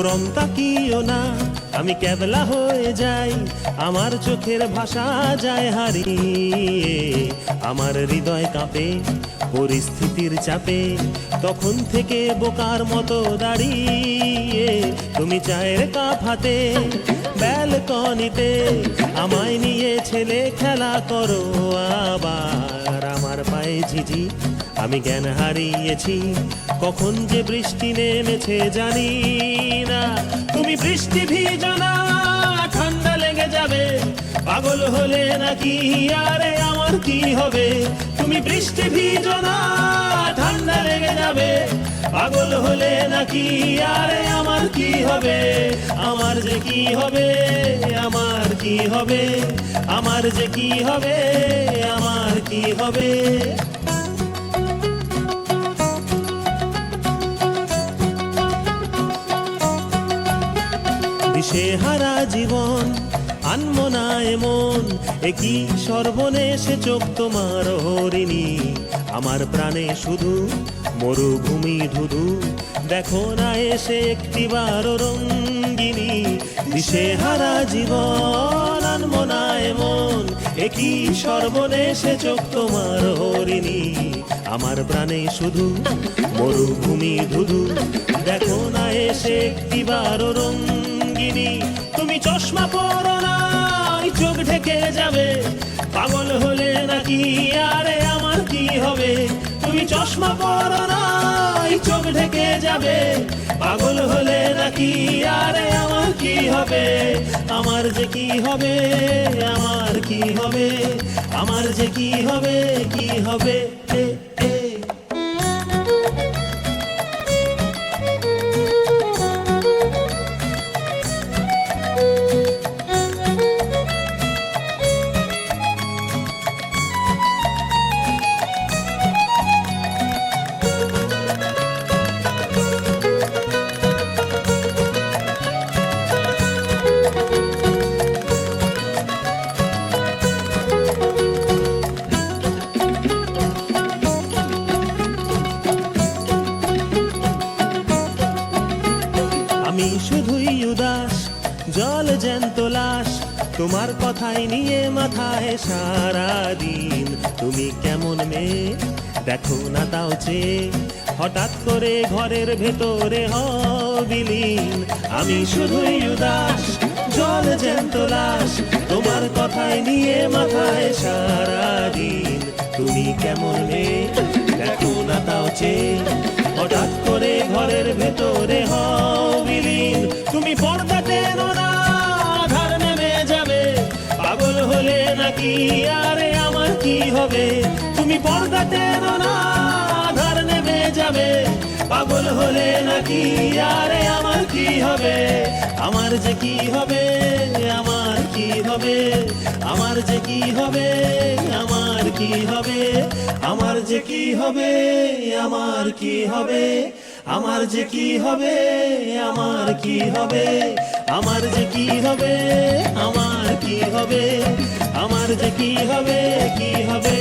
ওরম তাকিও না, আমি ক্যাবলা হয়ে যাই, আমার চোখের ভাষা যায় হারিয়ে। আমার হৃদয় কাঁপে, পরিস্থিতির চাপে, তখন থেকে বোকার মতো দাঁড়িয়ে। তুমি চায়ের কাপ হাতে, ব্যালকনিতে, আমায় নিয়ে ছেলে খেলা করো আবার। আমার পায়ে ঝিঝি, আমি জ্ঞান হারিয়েছি, কখন যে বৃষ্টি নেমেছে জানি না। তুমি বৃষ্টি ভিজনা, ঠান্ডা লেগে যাবে। পাগল হলে নাকি আরে আমার কি হবে? তুমি বৃষ্টি ভিজনা, ঠান্ডা লেগে যাবে। পাগল হলে নাকি আরে আমার কি হবে? আমার যে কি হবে? আমার কি হবে? আমার যে কি হবে? আমার কি হবে? দিশে হারা জীবন আনমো না এমন একই সর্বনেশে চোখ তোমার হরিণী। আমার প্রাণে শুধু মরুভূমি ধুধু, দেখো না এসে একটি বার রঙ্গিনী। দিশে হারা জীবন আনমো না এমন একই সর্বনেশে চোখ তোমার হরিণী। আমার প্রাণে শুধু মরুভূমি ধুধু, দেখো না এসে একটি রঙ্গিনী। তুমি চশমা পরো না চোখ ঢেকে যাবে। পাগল হলে নাকি আরে আমার কি হবে? তুমি চশমা পরো না চোখ ঢেকে যাবে। পাগল হলে নাকি আরে আমার কি হবে? আমার যে কি হবে আমার কি হবে? আমার যে কি হবে কি হবে? এ, এ। তোমার কথাই নিয়ে মাথায় সারা দিন তুমি কেমন মেয়ে? দেখো না তাও চেয়ে। হঠাৎ করে ঘরের ভেতরে হবিলীন আমি শুধুই উদাস, জল জ্যান্ত লাশ। তোমার কথাই নিয়ে মাথায় সারা দিন তুমি কেমন মেয়ে? দেখো না তাও চেয়ে। হঠাৎ করে ঘরের ভেতরে হবিলীন আরে আমার কি হবে? তুমি পর্দা টেনো না আধার নেমে যাবে। পাগল হলে নাকি আরে আমার কি হবে? আমার যে কি হবে? আমার কি হবে? আমার যে কি হবে? আমার কি হবে? আমার যে কি হবে? আমার কি হবে? আমার যে কি হবে, আমার কি হবে? আমার যে কি হবে, আমার কি হবে? আমার যে কি হবে কি হবে?